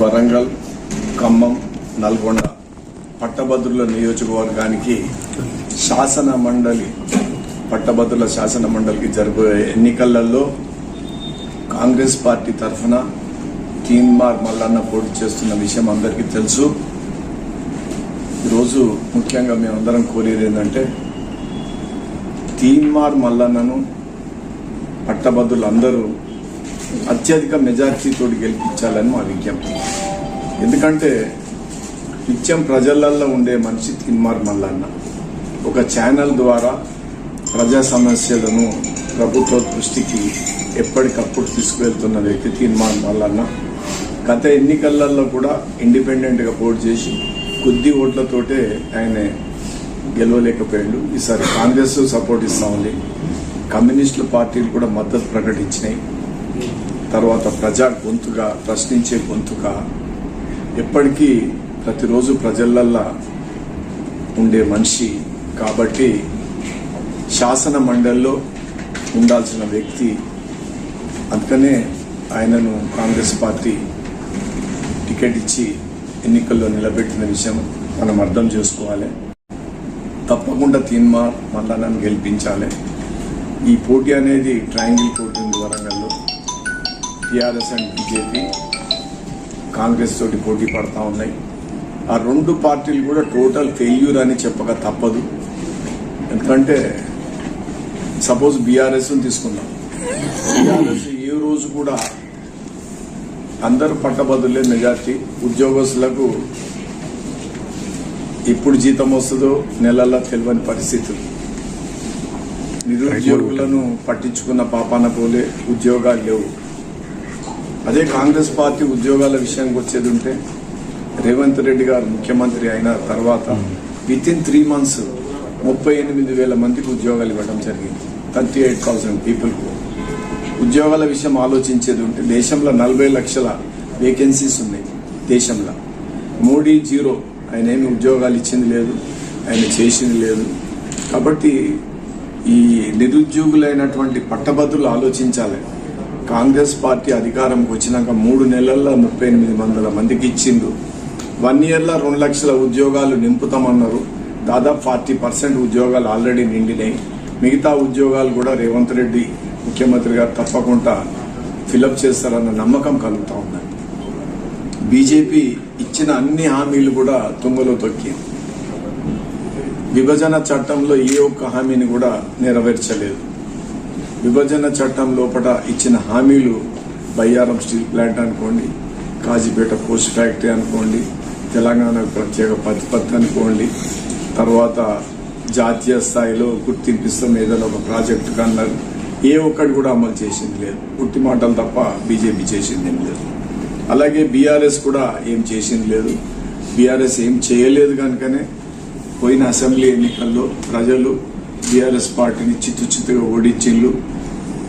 వరంగల్ ఖమ్మం నల్గొండ పట్టభద్రుల నియోజకవర్గానికి శాసన మండలి పట్టభద్రుల శాసన మండలికి జరగబోయే ఎన్నికలలో కాంగ్రెస్ పార్టీ తరఫున తీన్మార్ మల్లన్న పోటీ చేస్తున్న విషయం అందరికీ తెలుసు. ఈరోజు ముఖ్యంగా మేమందరం కోరేది ఏంటంటే తీన్మార్ మల్లన్నను పట్టభద్రులు అందరూ అత్యధిక మెజార్టీతో గెలిపించాలని మా విజ్ఞప్తి. ఎందుకంటే నిత్యం ప్రజలల్లో ఉండే మనిషి తిన్మార్ మల్లన్న ఒక ఛానల్ ద్వారా ప్రజా సమస్యలను ప్రభుత్వ దృష్టికి ఎప్పటికప్పుడు తీసుకువెళ్తున్న వ్యక్తి తీన్మార్ మల్లన్న గత ఎన్నికలలో కూడా ఇండిపెండెంట్గా పోటీ చేసి కొద్ది ఓట్లతోటే ఆయన గెలవలేకపోయాడు. ఈసారి కాంగ్రెస్ సపోర్ట్ ఇస్తామని కమ్యూనిస్టుల పార్టీలు కూడా మద్దతు ప్రకటించినాయి. తర్వాత ప్రజా గొంతుగా ప్రశ్నించే గొంతుగా ఎప్పటికీ ప్రతిరోజు ప్రజలల్లా ఉండే మనిషి కాబట్టి శాసన మండలిలో ఉండాల్సిన వ్యక్తి అందుకనే ఆయనను కాంగ్రెస్ పార్టీ టికెట్ ఇచ్చి ఎన్నికల్లో నిలబెట్టిన విషయం మనం అర్థం చేసుకోవాలి. తప్పకుండా తీన్మార్ మళ్ళా గెలిపించాలి. ఈ పోటీ అనేది ట్రయాంగిల్ పోటీ ఉంది వరంగల్లో. టిఆర్ఎస్ అండ్ బీజేపీ కాంగ్రెస్ తోటి పోటీ పడతా ఉన్నాయి. ఆ రెండు పార్టీలు కూడా టోటల్ ఫెయిల్యూర్ అని చెప్పక తప్పదు. ఎందుకంటే సపోజ్ బీఆర్ఎస్ తీసుకుందాం. బీఆర్ఎస్ ఏ రోజు కూడా అందరు పట్టబదులే మెజార్టీ. ఉద్యోగస్తులకు ఎప్పుడు జీతం వస్తుందో నెలల్లో తెలియని పరిస్థితులు. నిరుద్యోగులను పట్టించుకున్న పాపాన పోలే ఉద్యోగాలు లేవు. అదే కాంగ్రెస్ పార్టీ ఉద్యోగాల విషయానికి వచ్చేది ఉంటే రేవంత్ రెడ్డి గారు ముఖ్యమంత్రి అయిన తర్వాత విత్ ఇన్ త్రీ మంత్స్ ముప్పై ఎనిమిది వేల మందికి ఉద్యోగాలు ఇవ్వడం జరిగింది. థర్టీ ఎయిట్ థౌసండ్ పీపుల్కు. ఉద్యోగాల విషయం ఆలోచించేది ఉంటే దేశంలో నలభై లక్షల వేకెన్సీస్ ఉన్నాయి దేశంలో. మోడీ జీరో ఆయన ఏమి ఉద్యోగాలు ఇచ్చింది లేదు ఆయన చేసింది లేదు. కాబట్టి ఈ నిరుద్యోగులైనటువంటి పట్టభద్రులు ఆలోచించాలి. కాంగ్రెస్ పార్టీ అధికారంకి వచ్చినాక మూడు నెలల్లో ముప్పై ఎనిమిది వందల మందికి ఇచ్చిండు. వన్ ఇయర్లో రెండు లక్షల ఉద్యోగాలు నింపుతామన్నారు. దాదాపు ఫార్టీ పర్సెంట్ ఉద్యోగాలు ఆల్రెడీ నిండినాయి. మిగతా ఉద్యోగాలు కూడా రేవంత్ రెడ్డి ముఖ్యమంత్రి గారు తప్పకుండా ఫిలప్ చేస్తారన్న నమ్మకం కలుగుతూ ఉన్నది బీజేపీ ఇచ్చిన అన్ని హామీలు కూడా తుంగలో తొక్కింది విభజన చట్టంలో ఏ ఒక్క హామీని కూడా నెరవేర్చలేదు. విభజన చట్టం లోపల ఇచ్చిన హామీలు బయ్యారం స్టీల్ ప్లాంట్ అనుకోండి కాజీపేట పోస్ట్ ఫ్యాక్టరీ అనుకోండి తెలంగాణకు ప్రత్యేక ప్రతిపత్తి అనుకోండి తర్వాత జాతీయ స్థాయిలో గుర్తింపిస్తాం ఏదైనా ఒక ప్రాజెక్టు కన్నారు ఏ ఒక్కటి కూడా అమలు చేసింది లేదు. పుట్టి మాటలు తప్ప బీజేపీ చేసింది ఏం లేదు. అలాగే బీఆర్ఎస్ కూడా ఏం చేసింది లేదు. బీఆర్ఎస్ ఏం చేయలేదు కనుకనే పోయిన అసెంబ్లీ ఎన్నికల్లో ప్రజలు బీఆర్ఎస్ పార్టీని చిత్తు చిత్తుగా ఓడించిళ్ళు.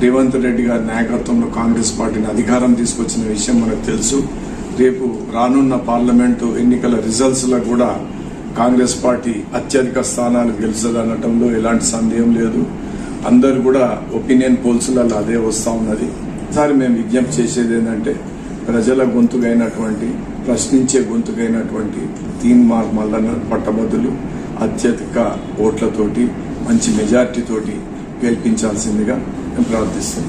రేవంత్ రెడ్డి గారి నాయకత్వంలో కాంగ్రెస్ పార్టీని అధికారం తీసుకొచ్చిన విషయం మనకు తెలుసు. రేపు రానున్న పార్లమెంటు ఎన్నికల రిజల్ట్స్లో కూడా కాంగ్రెస్ పార్టీ అత్యధిక స్థానాలు గెలుచదనటంలో ఎలాంటి సందేహం లేదు. అందరు కూడా ఒపీనియన్ పోల్స్లలో అదే వస్తా ఉన్నది. ఈసారి మేము విజ్ఞప్తి చేసేది ఏంటంటే ప్రజల గొంతుకైనటువంటి ప్రశ్నించే గొంతుకైనటువంటి తీన్ మార్క్ మల్లన్న పట్టభద్రులు అత్యధిక ఓట్లతోటి మంచి మెజార్టీతోటి గెలిపించాల్సిందిగా మేము ప్రార్థిస్తున్నాం